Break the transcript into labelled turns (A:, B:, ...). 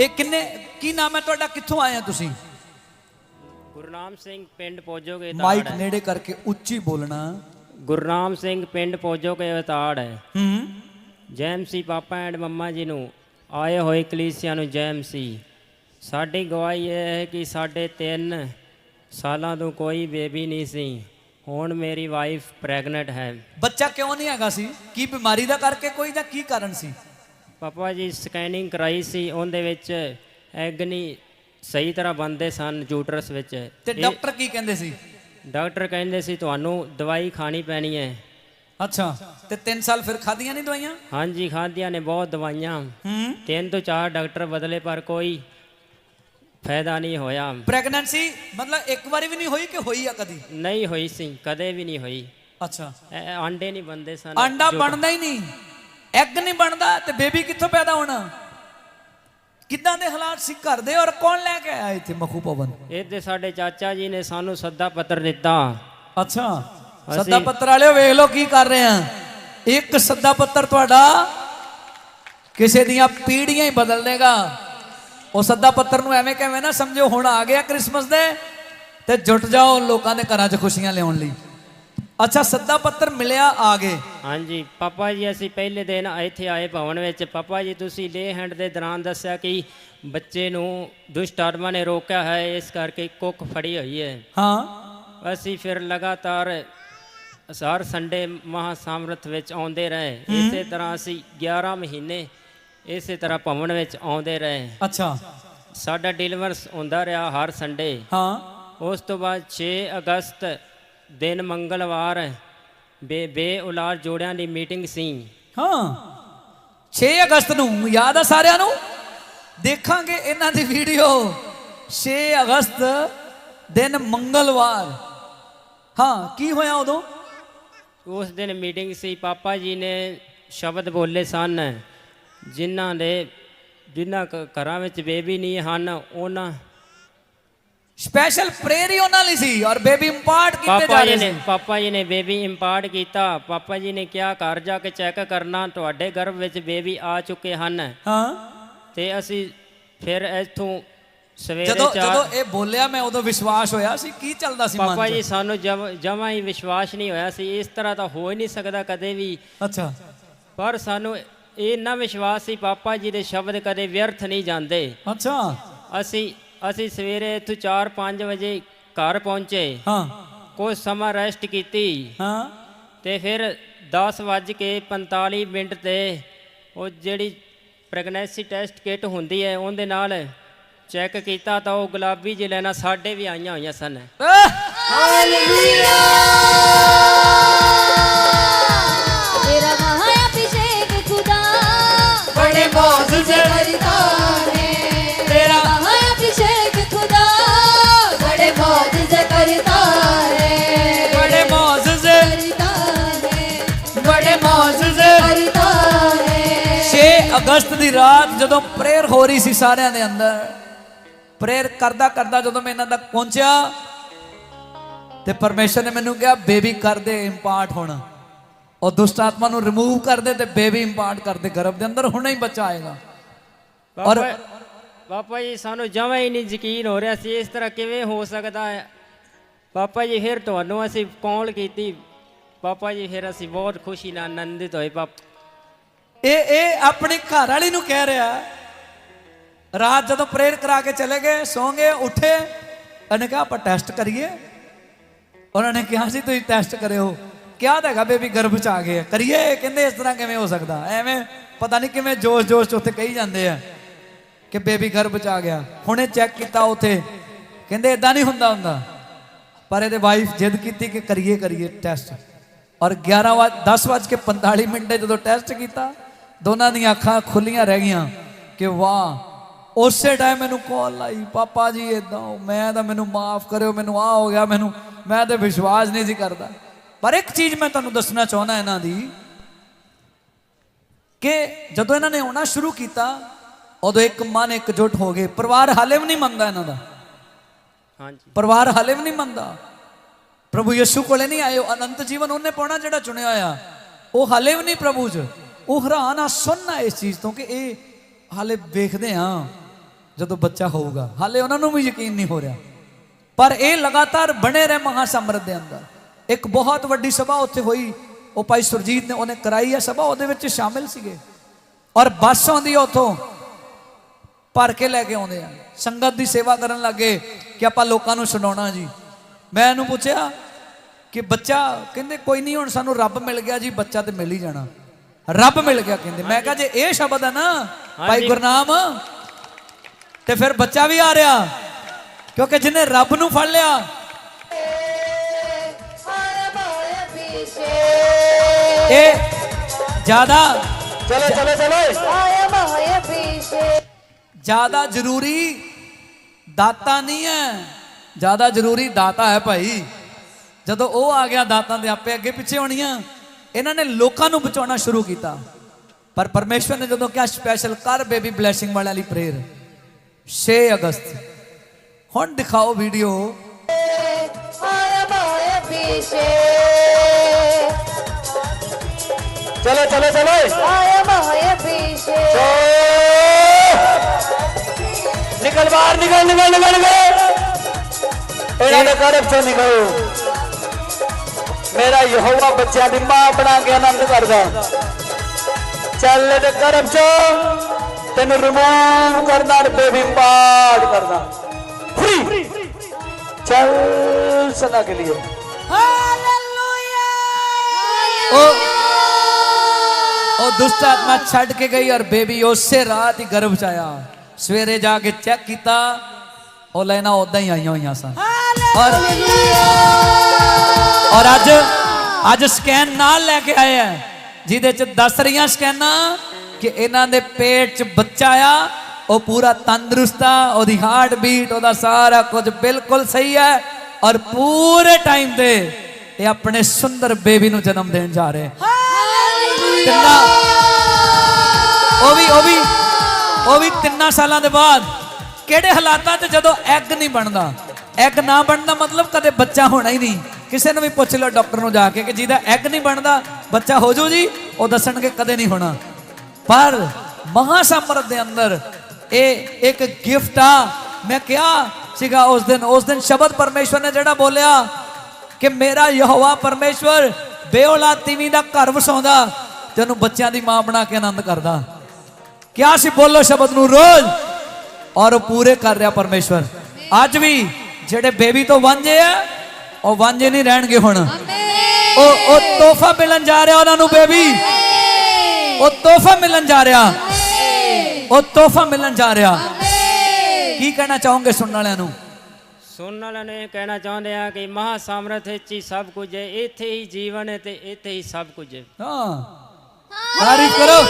A: ਇਹ ਕਿੰਨੇ ਕੀ ਨਾਮ ਹੈ ਤੁਹਾਡਾ? ਕਿੱਥੋਂ ਆਏ ਆ ਤੁਸੀਂ?
B: ਗੁਰਨਾਮ ਸਿੰਘ ਪਿੰਡ ਪੋਜੋਗੇ
A: ਮਾਈਕ
B: ਤਾੜ
A: ਨੇੜੇ ਕਰਕੇ ਉੱਚੀ ਬੋਲਣਾ।
B: ਗੁਰਨਾਮ ਸਿੰਘ ਪਿੰਡ ਪੋਜੋਗੇ ਤਾੜ ਹੈ।
A: ਹੂੰ।
B: ਜੈਮ ਸੀ ਪਾਪਾ ਐਂਡ ਮੰਮਾ ਜੀ ਨੂੰ ਆਏ ਹੋਏ ਕਲੀਸਿਆ ਨੂੰ ਜੈਮ ਸੀ। ਸਾਡੀ ਗਵਾਹੀ ਇਹ ਹੈ ਕਿ ਸਾਡੇ 3 ਸਾਲਾਂ ਤੋਂ ਕੋਈ ਬੇਬੀ ਨਹੀਂ ਸੀ। ਹੁਣ ਮੇਰੀ ਵਾਈਫ ਪ੍ਰੈਗਨੈਂਟ ਹੈ।
A: ਬੱਚਾ ਕਿਉਂ ਨਹੀਂ ਹੈਗਾ ਸੀ? ਕੀ ਬਿਮਾਰੀ ਦਾ ਕਰਕੇ ਕੋਈ ਜਾਂ ਕੀ ਕਾਰਨ ਸੀ?
B: ਪਾਪਾ ਜੀ ਸਕੈਨਿੰਗ ਕਰਾਈ ਸੀ ਉਹਦੇ ਵਿੱਚ ਐਗ ਨਹੀਂ ਸਹੀ ਤਰ੍ਹਾਂ ਬੰਦੇ ਸਨ ਜੂਟਰਸ ਵਿੱਚ।
A: ਤੇ
B: ਇਹ-
A: ਡਾਕਟਰ ਕੀ ਕਹਿੰਦੇ ਸੀ?
B: ਡਾਕਟਰ ਕਹਿੰਦੇ ਸੀ ਤੁਹਾਨੂੰ ਦਵਾਈ ਖਾਣੀ ਪੈਣੀ ਹੈ।
A: ਅੱਛਾ ਤੇ 3 ਸਾਲ ਫਿਰ ਖਾਧੀਆਂ ਨਹੀਂ ਦਵਾਈਆਂ?
B: ਹਾਂਜੀ ਖਾਧੀਆਂ ਨੇ ਬਹੁਤ ਦਵਾਈਆਂ।
A: ਹੂੰ।
B: ਤਿੰਨ ਤੋਂ ਚਾਰ ਡਾਕਟਰ ਬਦਲੇ ਪਰ ਕੋਈ ਫਾਇਦਾ ਨਹੀਂ ਹੋਇਆ।
A: ਪ੍ਰੈਗਨੈਂਸੀ ਮਤਲਬ ਇੱਕ ਵਾਰੀ ਵੀ ਨਹੀਂ ਹੋਈ ਕਿ ਹੋਈ ਆ ਕਦੀ?
B: ਨਹੀਂ ਹੋਈ ਸੀ ਕਦੇ ਵੀ ਨਹੀਂ ਹੋਈ।
A: ਅੱਛਾ।
B: ਇਹ ਆਂਡੇ ਨਹੀਂ ਬੰਦੇ ਸਨ।
A: ਆਂਡਾ ਬਣਦਾ ਹੀ ਨਹੀਂ। ਐਗ ਨਹੀਂ ਬਣਦਾ ਤੇ ਬੇਬੀ ਕਿੱਥੋਂ ਪੈਦਾ ਹੋਣਾ? ਕਿੱਦਾਂ ਦੇ ਹਾਲਾਤ ਸੀ ਘਰ ਦੇ ਔਰ ਕੌਣ ਲੈ ਕੇ ਆਇਆ ਇੱਥੇ ਮਖੂ ਭਵਨ?
B: ਇਹ ਤੇ ਸਾਡੇ ਚਾਚਾ ਜੀ ਨੇ ਸਾਨੂੰ ਸੱਦਾ ਪੱਤਰ ਦਿੱਤਾ।
A: ਅੱਛਾ
B: ਅਸੀਂ-
A: ਸੱਦਾ ਪੱਤਰ ਵਾਲਿਓ ਵੇਖ ਲਓ ਕੀ ਕਰ ਰਹੇ ਆ। ਇੱਕ ਸੱਦਾ ਪੱਤਰ ਤੁਹਾਡਾ ਕਿਸੇ ਦੀਆਂ ਪੀੜ੍ਹੀਆਂ ਹੀ ਬਦਲ ਦੇਗਾ। ਉਹ ਸੱਦਾ ਪੱਤਰ ਨੂੰ ਐਵੇਂ ਕਿਵੇਂ ਨਾ ਸਮਝੋ ਹੁਣ ਆ ਗਿਆ ਕ੍ਰਿਸਮਸ ਦੇ ਤੇ ਜੁਟ ਜਾਓ ਲੋਕਾਂ ਦੇ ਘਰਾਂ 'ਚ ਖੁਸ਼ੀਆਂ ਲਿਆਉਣ ਲਈ। ਅੱਛਾ ਸੱਦਾ ਪੱਤਰ ਮਿਲਿਆ ਆ ਗਏ
B: ਹਾਂਜੀ ਪਾਪਾ ਜੀ ਅਸੀਂ ਪਹਿਲੇ ਦਿਨ ਇੱਥੇ ਆਏ ਭਵਨ ਵਿੱਚ। ਪਾਪਾ ਜੀ ਤੁਸੀਂ ਲੇ ਹੈਂਡ ਦੇ ਦੌਰਾਨ ਦੱਸਿਆ ਕਿ ਬੱਚੇ ਨੂੰ ਦੁਸ਼ਟ ਆਤਮਾ ਨੇ ਰੋਕਿਆ ਹੈ ਇਸ ਕਰਕੇ ਕੁੱਕ ਫੜੀ ਹੋਈ ਹੈ।
A: ਹਾਂ।
B: ਅਸੀਂ ਫਿਰ ਲਗਾਤਾਰ ਹਰ ਸੰਡੇ ਮਹਾ ਸਮਰਥ ਵਿੱਚ ਆਉਂਦੇ ਰਹੇ। ਇਸੇ ਤਰ੍ਹਾਂ ਅਸੀਂ 11 ਮਹੀਨੇ ਇਸੇ ਤਰ੍ਹਾਂ ਭਵਨ ਵਿੱਚ ਆਉਂਦੇ ਰਹੇ।
A: ਅੱਛਾ।
B: ਸਾਡਾ ਡਿਲੀਵਰਸ ਹੁੰਦਾ ਰਿਹਾ ਹਰ ਸੰਡੇ।
A: ਹਾਂ।
B: ਉਸ ਤੋਂ ਬਾਅਦ 6 ਅਗਸਤ ਦਿਨ ਮੰਗਲਵਾਰ ਬੇ ਬੇ ਔਲਾਦ ਜੋੜਿਆਂ ਦੀ ਮੀਟਿੰਗ ਸੀ।
A: ਹਾਂ। 6 ਅਗਸਤ ਨੂੰ ਯਾਦ ਆ ਸਾਰਿਆਂ ਨੂੰ? ਦੇਖਾਂਗੇ ਇਹਨਾਂ ਦੀ ਵੀਡੀਓ। 6 ਅਗਸਤ ਦਿਨ ਮੰਗਲਵਾਰ। ਹਾਂ ਕੀ ਹੋਇਆ ਉਦੋਂ?
B: ਉਸ ਦਿਨ ਮੀਟਿੰਗ ਸੀ ਪਾਪਾ ਜੀ ਨੇ ਸ਼ਬਦ ਬੋਲੇ ਸਨ ਜਿਨ੍ਹਾਂ ਦੇ ਜਿਨ੍ਹਾਂ ਘਰਾਂ ਵਿੱਚ ਬੇਬੀ ਨਹੀਂ ਹਨ ਉਹਨਾਂ
A: ਸਪੈਸ਼ਲ ਪ੍ਰੇਅਰ ਹੀ ਉਹਨਾਂ ਲਈ ਸੀ ਔਰ ਬੇਬੀ ਇੰਪਾਰਟ ਕੀਤੇ ਜਾ
B: ਪਾਪਾ ਜੀ
A: ਰਹੇ
B: ਨੇ
A: ਸੀ
B: ਪਾਪਾ ਜੀ ਨੇ ਬੇਬੀ ਇੰਪਾਰਟ ਕੀਤਾ ਪਾਪਾ ਜੀ ਨੇ ਕਿਹਾ ਘਰ ਜਾ ਕੇ ਚੈੱਕ ਕਰਨਾ ਤੁਹਾਡੇ ਗਰਭ ਵਿੱਚ ਬੇਬੀ ਆ ਚੁੱਕੇ ਹਨ।
A: ਹਾਂ।
B: ਤੇ ਅਸੀਂ ਫਿਰ ਇੱਥੋਂ ਸਵੇਰੇ
A: ਜਦੋਂ
B: ਚਾਰ
A: ਜਦੋਂ ਇਹ ਬੋਲਿਆ ਮੈਂ ਉਦੋਂ ਵਿਸ਼ਵਾਸ ਹੋਇਆ ਸੀ। ਕੀ ਚੱਲਦਾ ਸੀ
B: ਪਾਪਾ
A: ਮਨ
B: ਜੀ
A: 'ਚ?
B: ਸਾਨੂੰ ਜਮਾ ਹੀ ਵਿਸ਼ਵਾਸ ਨਹੀਂ ਹੋਇਆ ਸੀ। ਇਸ ਤਰ੍ਹਾਂ ਤਾਂ ਹੋ ਹੀ ਨਹੀਂ ਸਕਦਾ ਕਦੇ ਵੀ।
A: ਅੱਛਾ।
B: ਪਰ ਸਾਨੂੰ ਇਹ ਨਾ ਵਿਸ਼ਵਾਸ ਸੀ ਪਾਪਾ ਜੀ ਦੇ ਸ਼ਬਦ ਕਦੇ ਵਿਅਰਥ ਨਹੀਂ ਜਾਂਦੇ।
A: ਅੱਛਾ।
B: ਅਸੀਂ ਅਸੀਂ ਸਵੇਰੇ ਇੱਥੋਂ 4-5 ਵਜੇ ਘਰ ਪਹੁੰਚੇ।
A: ਹਾਂ।
B: ਕੁਝ ਸਮਾਂ ਰੈਸਟ ਕੀਤੀ।
A: ਹਾਂ।
B: ਤੇ ਫਿਰ 10 ਵੱਜ ਕੇ 45 ਮਿੰਟ ਤੇ ਉਹ ਜਿਹੜੀ ਪ੍ਰੈਗਨੈਂਸੀ ਟੈਸਟ ਕਿਟ ਹੁੰਦੀ ਹੈ ਉਹਦੇ ਨਾਲ ਚੈੱਕ ਕੀਤਾ ਤਾਂ ਉਹ ਗੁਲਾਬੀ ਜਿਹੇ ਲੈਣਾ ਸਾਡੇ ਵੀ ਆਈਆਂ ਹੋਈਆਂ ਸਨ।
C: तेरा
A: ਅਗਸਤ ਦੀ ਰਾਤ ਜਦੋਂ ਪ੍ਰੇਅਰ ਹੋ ਰਹੀ ਸੀ ਸਾਰਿਆਂ ਦੇ ਅੰਦਰ ਪ੍ਰੇਅਰ ਕਰਦਾ ਕਰਦਾ ਜਦੋਂ ਮੈਂ ਇਹਨਾਂ ਤੱਕ ਪਹੁੰਚਿਆ ਤੇ ਪਰਮੇਸ਼ਰ ਨੇ ਮੈਨੂੰ ਕਿਹਾ ਬੇਬੀ ਕਰ ਦੇ ਇੰਪਾਰਟ ਹੁਣ। ਉਹ ਦੁਸ਼ਟ ਆਤਮਾ ਨੂੰ ਰਿਮੂਵ ਕਰ ਦੇ ਤੇ ਬੇਬੀ ਇੰਪਾਰਟ ਕਰ ਦੇ ਗਰਭ ਦੇ ਅੰਦਰ ਹੁਣੇ ਹੀ ਬੱਚਾ ਆਏਗਾ। ਔਰ-
B: ਪਾਪਾ ਜੀ ਸਾਨੂੰ ਜਮਾਂ ਹੀ ਨਹੀਂ ਯਕੀਨ ਹੋ ਰਿਹਾ ਸੀ ਇਸ ਤਰ੍ਹਾਂ ਕਿਵੇਂ ਹੋ ਸਕਦਾ ਹੈ। ਪਾਪਾ ਜੀ ਫਿਰ ਤੁਹਾਨੂੰ ਅਸੀਂ ਕਾਲ ਕੀਤੀ। ਪਾਪਾ ਜੀ ਫਿਰ ਅਸੀਂ ਬਹੁਤ ਖੁਸ਼ੀ ਨਾਲ ਆਨੰਦਿਤ ਹੋਏ। ਪਾਪਾ
A: ਇਹ ਇਹ ਆਪਣੀ ਘਰ ਵਾਲੀ ਨੂੰ ਕਹਿ ਰਿਹਾ, ਰਾਤ ਜਦੋਂ ਪ੍ਰੇਅਰ ਕਰਾ ਕੇ ਚਲੇ ਗਏ ਸੌਂ ਗਏ ਉੱਠੇ, ਉਹਨੇ ਕਿਹਾ, ਆਪਾਂ ਟੈਸਟ ਕਰੀਏ। ਉਹਨਾਂ ਨੇ ਕਿਹਾ ਸੀ, ਤੁਸੀਂ ਟੈਸਟ ਕਰਿਓ। ਕਿਹਾ ਤਾਂ ਹੈਗਾ, ਬੇਬੀ, ਗਰਭ ਚ ਆ ਗਏ ਕਰੀਏ? ਕਹਿੰਦੇ, ਇਸ ਤਰ੍ਹਾਂ ਕਿਵੇਂ ਹੋ ਸਕਦਾ? ਐਵੇਂ, ਪਤਾ ਨਹੀਂ ਕਿਵੇਂ ਜੋਸ਼ ਜੋਸ਼ ਚ ਉੱਥੇ ਕਹੀ ਜਾਂਦੇ ਆ ਕਿ ਬੇਬੀ ਗਰਭ ਚ ਆ ਗਿਆ। ਹੁਣੇ ਚੈੱਕ ਕੀਤਾ ਉੱਥੇ। ਕਹਿੰਦੇ ਇਦਾਂ ਨਹੀਂ ਹੁੰਦਾ ਹੁੰਦਾ। ਪਰ ਇਹਦੇ ਵਾਈਫ ਜਿੱਦ ਕੀਤੀ ਕਿ ਕਰੀਏ ਕਰੀਏ ਟੈਸਟ ਔਰ 11 ਵਜ 10 ਵਜ ਕੇ 45 ਮਿੰਟ ਜਦੋਂ ਟੈਸਟ ਕੀਤਾ ਦੋਨਾਂ ਦੀਆਂ ਅੱਖਾਂ ਖੁੱਲੀਆਂ ਰਹਿ ਗਈਆਂ ਕਿ ਵਾਹ ਉਸੇ ਟਾਈਮ ਮੈਨੂੰ ਕਾਲ ਆਈ ਪਾਪਾ ਜੀ ਇਦਾਂ ਮੈਂ ਤਾਂ ਮੈਨੂੰ ਮਾਫ ਕਰਿਓ ਮੈਨੂੰ ਆ ਹੋ ਗਿਆ ਮੈਨੂੰ ਮੈਂ ਤੇ ਵਿਸ਼ਵਾਸ ਨਹੀਂ ਸੀ ਕਰਦਾ। ਪਰ ਇੱਕ ਚੀਜ਼ ਮੈਂ ਤੁਹਾਨੂੰ ਦੱਸਣਾ ਚਾਹੁੰਦਾ ਇਹਨਾਂ ਦੀ ਕਿ ਜਦੋਂ ਇਹਨਾਂ ਨੇ ਆਉਣਾ ਸ਼ੁਰੂ ਕੀਤਾ ਉਦੋਂ ਇੱਕ ਮਨ ਇਕਜੁੱਟ ਹੋ ਗਏ। ਪਰਿਵਾਰ ਹਾਲੇ ਵੀ ਨਹੀਂ ਮੰਨਦਾ ਇਹਨਾਂ ਦਾ।
B: ਹਾਂਜੀ।
A: ਪਰਿਵਾਰ ਹਾਲੇ ਵੀ ਨਹੀਂ ਮੰਨਦਾ। ਪ੍ਰਭੂ ਯਿਸੂ ਕੋਲੇ ਨਹੀਂ ਆਏ ਅਨੰਤ ਜੀਵਨ ਉਹਨੇ ਪਾਉਣਾ ਜਿਹੜਾ ਚੁਣਿਆ ਆ ਉਹ ਹਾਲੇ ਵੀ ਨਹੀਂ ਪ੍ਰਭੂ 'ਚ। ਉਹ ਹੈਰਾਨ ਆ ਸੁਣਨਾ ਇਸ ਚੀਜ਼ ਤੋਂ ਕਿ ਇਹ ਹਾਲੇ ਵੇਖਦੇ ਆ ਜਦੋਂ ਬੱਚਾ ਹੋਊਗਾ। ਹਾਲੇ ਉਹਨਾਂ ਨੂੰ ਵੀ ਯਕੀਨ ਨਹੀਂ ਹੋ ਰਿਹਾ। ਪਰ ਇਹ ਲਗਾਤਾਰ ਬਣੇ ਰਹੇ ਮਹਾਸਮਰਤ ਦੇ ਅੰਦਰ। ਇੱਕ ਬਹੁਤ ਵੱਡੀ ਸਭਾ ਉੱਥੇ ਹੋਈ। ਉਹ ਭਾਈ ਸੁਰਜੀਤ ਨੇ, ਉਹਨੇ ਕਰਾਈ ਹੈ ਸਭਾ, ਉਹਦੇ ਵਿੱਚ ਸ਼ਾਮਿਲ ਸੀਗੇ। ਔਰ ਬੱਸ ਆਉਂਦੀ ਆ ਉੱਥੋਂ, ਭਰ ਕੇ ਲੈ ਕੇ ਆਉਂਦੇ ਆ। ਸੰਗਤ ਦੀ ਸੇਵਾ ਕਰਨ ਲੱਗੇ ਕਿ ਆਪਾਂ ਲੋਕਾਂ ਨੂੰ ਸੁਣਾਉਣਾ ਜੀ। ਮੈਂ ਇਹਨੂੰ ਪੁੱਛਿਆ ਕਿ ਬੱਚਾ, ਕਹਿੰਦੇ ਕੋਈ ਨਹੀਂ, ਹੁਣ ਸਾਨੂੰ ਰੱਬ ਮਿਲ ਗਿਆ ਜੀ, ਬੱਚਾ ਤੇ ਮਿਲ ਹੀ ਜਾਣਾ। ਰੱਬ ਮਿਲ ਗਿਆ ਕਹਿੰਦੇ। ਮੈਂ ਕਹਾ ਜੇ ਇਹ ਸ਼ਬਦ ਹੈ ਨਾ ਭਾਈ ਗੁਰਨਾਮ ਤੇ ਫਿਰ ਬੱਚਾ ਵੀ ਆ ਰਿਹਾ। ਕਿਉਂਕਿ ਜਿਹਨੇ ਰੱਬ ਨੂੰ ਫੜ ਲਿਆ। ਇਹ ਜ਼ਿਆਦਾ
C: ਚਲੋ ਚਲੋ ਚਲੋ।
A: ਜ਼ਿਆਦਾ ਜ਼ਰੂਰੀ ਦਾਤਾ ਨਹੀਂ ਹੈ ਜ਼ਿਆਦਾ ਜ਼ਰੂਰੀ ਦਾਤਾ ਹੈ ਭਾਈ। ਜਦੋਂ ਉਹ ਆ ਗਿਆ ਦਾਤਾ ਦੇ ਆਪੇ ਅੱਗੇ ਪਿੱਛੇ ਹੋਣੀਆਂ। ਇਹਨਾਂ ਨੇ ਲੋਕਾਂ ਨੂੰ ਬਚਾਉਣਾ ਸ਼ੁਰੂ ਕੀਤਾ। ਪਰ ਪਰਮੇਸ਼ਵਰ ਨੇ ਜਦੋਂ ਕਿਹਾ ਸਪੈਸ਼ਲ ਕਰ ਬੇਬੀ ਬਲੇਸਿੰਗ ਵਾਲਿਆਂ ਲਈ ਪ੍ਰੇਅਰ 6 ਅਗਸਤ। ਹੁਣ ਦਿਖਾਓ ਵੀਡੀਓ
D: ਚਲੋ ਚਲੋ ਚਲੋ।
C: ਆਏ ਮਾਏ ਪੀਛੇ
D: ਨਿਕਲ ਬਾਹਰ, ਨਿਕਲ ਨਿਕਲ ਨਿਕਲ ਨਿਕਲ। ਇਹਨਾਂ ਦੇ ਘਰ ਚੋਂ ਨਿਕਲੋ। ਮੇਰਾ ਯਹੋਵਾ ਬੱਚਿਆਂ ਦੀ ਮਾਂ ਬਣਾ ਕੇ ਆਨੰਦ ਕਰਦਾ ਚੱਲ ਇਹਦੇ ਗਰਭ ਚੋਂ ਤੈਨੂੰ ਰਿਮੂਵ ਕਰਦਾ ਤੇ ਬੇਬੀ ਪਾੜ ਕਰਦਾ ਫਰੀ ਚੱਲ ਸਦਾ ਕੇ ਲਈ
A: ਉਹ ਉਹ ਦੁਸ਼ਟ ਆਤਮਾ ਛੱਡ ਕੇ ਗਈ ਔਰ ਬੇਬੀ ਉਸੇ ਰਾਤ ਹੀ ਗਰਭ ਚ ਆਇਆ। ਸਵੇਰੇ ਜਾ ਕੇ ਚੈੱਕ ਕੀਤਾ। ਉਹ ਲੈਣਾ ਉਦਾਂ ਹੀ ਆਈਆਂ ਹੋਈਆਂ ਸਨ। ਔਰ ਔਰ ਅੱਜ ਅੱਜ ਸਕੈਨ ਨਾਲ ਲੈ ਕੇ ਆਏ ਆ। ਜਿਹਦੇ ਚ ਦੱਸ ਰਹੀਆਂ ਸਕੈਨਾਂ ਕਿ ਇਹਨਾਂ ਦੇ ਪੇਟ ਚ ਬੱਚਾ ਆ ਉਹ ਪੂਰਾ ਤੰਦਰੁਸਤ ਆ ਉਹਦੀ ਹਾਰਟ ਬੀਟ ਉਹਦਾ ਸਾਰਾ ਕੁਝ ਬਿਲਕੁਲ ਸਹੀ ਹੈ ਔਰ ਪੂਰੇ ਟਾਈਮ ਤੇ ਇਹ ਆਪਣੇ ਸੁੰਦਰ ਬੇਬੀ ਨੂੰ ਜਨਮ ਦੇਣ ਜਾ ਰਹੇ ਤਿੰਨਾਂ ਉਹ ਵੀ ਉਹ ਵੀ ਉਹ ਵੀ ਤਿੰਨਾਂ ਸਾਲਾਂ ਦੇ ਬਾਅਦ। ਕਿਹੜੇ ਹਾਲਾਤਾਂ 'ਚ ਜਦੋਂ ਐਗ ਨਹੀਂ ਬਣਦਾ? ਐਗ ਨਾ ਬਣਦਾ ਮਤਲਬ ਕਦੇ ਬੱਚਾ ਹੋਣਾ ਹੀ ਨਹੀਂ। ਕਿਸੇ ਨੂੰ ਵੀ ਪੁੱਛ ਲਓ, ਡਾਕਟਰ ਨੂੰ ਜਾ ਕੇ ਕਿ ਜਿਹਦਾ ਐਗ ਨਹੀਂ ਬਣਦਾ, ਬੱਚਾ ਹੋ ਜੂ ਜੀ, ਉਹ ਦੱਸਣਗੇ ਕਦੇ ਨਹੀਂ ਹੋਣਾ। ਪਰ ਮਹਾਸਮਰਤ ਦੇ ਅੰਦਰ ਇਹ ਇੱਕ ਗਿਫਟ ਆ। ਮੈਂ ਕਿਹਾ ਸੀਗਾ ਉਸ ਦਿਨ ਉਸ ਦਿਨ ਸ਼ਬਦ ਪਰਮੇਸ਼ਵਰ ਨੇ ਜਿਹੜਾ ਬੋਲਿਆ ਕਿ ਮੇਰਾ ਯਹੋਵਾ ਪਰਮੇਸ਼ਵਰ ਬੇਔਲਾਦ ਤੀਵੀਂ ਦਾ ਘਰ ਵਸਾਉਂਦਾ, ਤੇ ਉਹਨੂੰ ਬੱਚਿਆਂ ਦੀ ਮਾਂ ਬਣਾ ਕੇ ਆਨੰਦ ਕਰਦਾ। ਕਿਆ ਸੀ ਬੋਲੋ ਸ਼ਬਦ ਨੂੰ? ਰੋਜ਼। ਔਰ ਉਹ ਪੂਰੇ ਕਰ ਰਿਹਾ ਪਰਮੇਸ਼ਵਰ। ਅੱਜ ਵੀ ਜਿਹੜੇ ਬੇਬੀ ਤੋਂ ਵਾਂਝੇ ਆ ਉਹ ਵਾਂਝੇ ਨਹੀਂ ਰਹਿਣਗੇ ਹੁਣ। ਉਹ ਉਹ ਤੋਹਫਾ ਮਿਲਣ ਜਾ ਰਿਹਾ ਉਹਨਾਂ ਨੂੰ ਬੇਬੀ। ਉਹ ਤੋਹਫਾ ਮਿਲਣ ਜਾ ਰਿਹਾ। ਉਹ ਤੋਹਫਾ ਮਿਲਣ ਜਾ ਰਿਹਾ। ਕੀ ਕਹਿਣਾ ਚਾਹੋਗੇ ਸੁਣਨ ਵਾਲਿਆਂ ਨੂੰ?
B: ਸੁਣਨ ਵਾਲਿਆਂ ਨੂੰ ਇਹ ਕਹਿਣਾ ਚਾਹੁੰਦੇ ਆ ਕਿ ਮਹਾ ਸਮਰਥ ਵਿੱਚ ਹੀ ਸਭ ਕੁਝ ਹੈ। ਇੱਥੇ ਹੀ ਜੀਵਨ ਹੈ ਤੇ ਇੱਥੇ ਹੀ ਸਭ ਕੁਝ ਹੈ।
A: ਹਾਂ। ਤਾਰੀਫ ਕਰੋ।